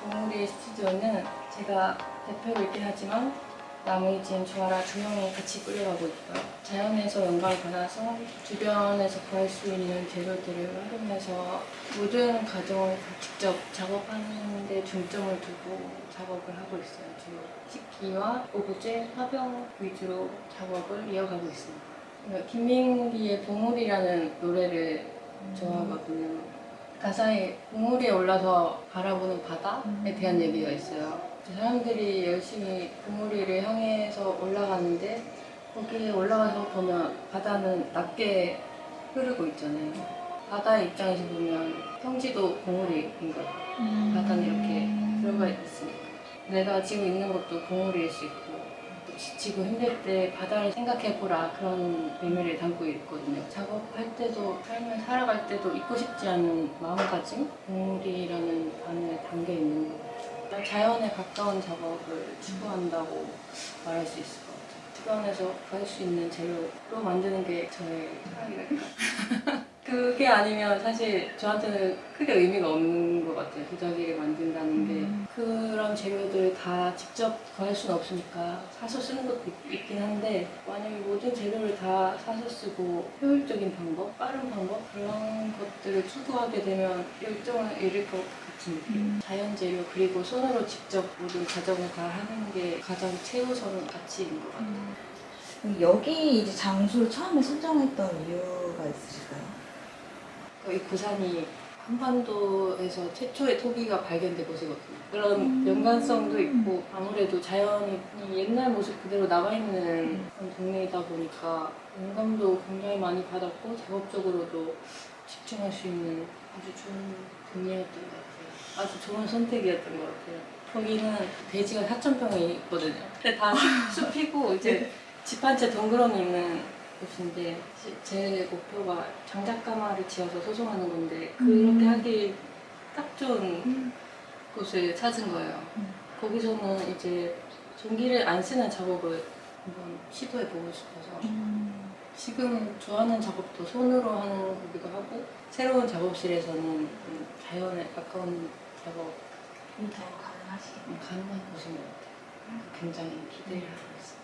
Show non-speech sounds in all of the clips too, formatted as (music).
동물의 스튜디오는 제가 대표로 있긴 하지만 나무이진 주아라 두 명이 같이 꾸려가고 있고요. 자연에서 영감을 받아서 주변에서 구할 수 있는 재료들을 활용해서 모든 과정을 다 직접 작업하는 데 중점을 두고 작업을 하고 있어요. 주로 식기와 오브제, 화병 위주로 작업을 이어가고 있습니다. 그러니까 김민기의 보물이라는 노래를 좋아하거든요. 가사에 보물에 올라서 바라보는 바다에 대한 얘기가 있어요. 사람들이 열심히 보물이를 향해서 올라가는데 거기에 올라가서 보면 바다는 낮게 흐르고 있잖아요. 바다의 입장에서 보면 평지도 보물인 거예요. 바다는 이렇게 들어가 있으니까. 내가 지금 있는 것도 보물일 수 있고 지치고 힘들 때 바다를 생각해보라 그런 의미를 담고 있거든요. 작업할 때도 삶을 살아갈 때도 잊고 싶지 않은 마음가짐? 보물이라는 단어에 담겨 있는 것. 자연에 가까운 작업을 추구한다고 말할 수 있을 것 같아요. 주변에서 구할 수 있는 재료로 만드는 게 저의 철학이랄까. (laughs) 그게 아니면 사실 저한테는 크게 의미가 없는 것 같아요. 도자기를 만든다는 게. 그런 재료들 다 직접 구할 수는 없으니까 사서 쓰는 것도 있- 있긴 한데 만약에 모든 재료를 다 사서 쓰고 효율적인 방법, 빠른 방법 그런 것들을 추구하게 되면 열정을 잃을 것 같은 느낌. 자연 재료 그리고 손으로 직접 모든 과정을 다 하는 게 가장 최우선 가치인 것 같아요. 그럼 여기 이제 장소를 처음에 선정했던 있으실까요? 이 고산이 한반도에서 최초의 토기가 발견된 곳이거든요. 그런 연관성도 있고 아무래도 자연이 옛날 모습 그대로 남아있는 그런 동네이다 보니까 영감도 굉장히 많이 받았고 작업적으로도 집중할 수 있는 아주 좋은 동네였던 것 같아요. 아주 좋은 선택이었던 것 같아요. 거기는 돼지가 4,000평이 있거든요. 근데 다 숲- 숲이고 이제 집 한 채 덩그러니 있는 곳인데 시- 제 목표가 장작가마를 지어서 소송하는 건데 그렇게 하기 딱 좋은 곳을 찾은 거예요. 음. 거기서는 이제 전기를 안 쓰는 작업을 한번 시도해 보고 싶어서 지금 좋아하는 작업도 손으로 하는 거기도 하고 새로운 작업실에서는 좀 자연에 가까운 작업 더 가능하시겠네요. 가능한 곳인 것 같아요. 굉장히 기대를 하고 있어요.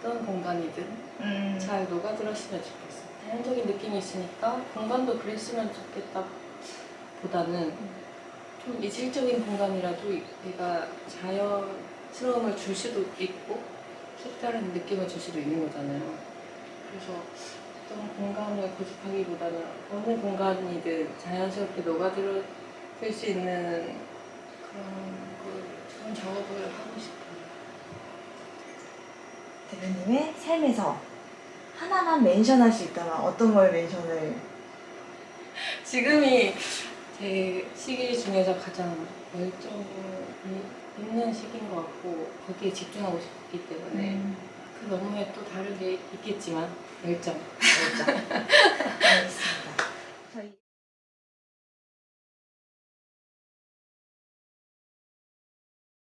어떤 공간이든 음. 잘 녹아들었으면 좋겠어. 자연적인 느낌이 있으니까 공간도 그랬으면 좋겠다 보다는 좀 이질적인 공간이라도 얘가 자연스러움을 줄 수도 있고 색다른 느낌을 줄 수도 있는 거잖아요. 그래서 어떤 공간을 고집하기보다는 어느 공간이든 자연스럽게 녹아들을 수 있는 그런 걸 좋은 작업을 하고 싶어요. 대표님의 삶에서 하나만 멘션할 수 있다면 어떤 걸 멘션을? 지금이 제 시기 중에서 가장 열정이 있는 시기인 것 같고 거기에 집중하고 싶기 때문에 그 너머에 또 다른 게 있겠지만 열정. (laughs) 알겠습니다.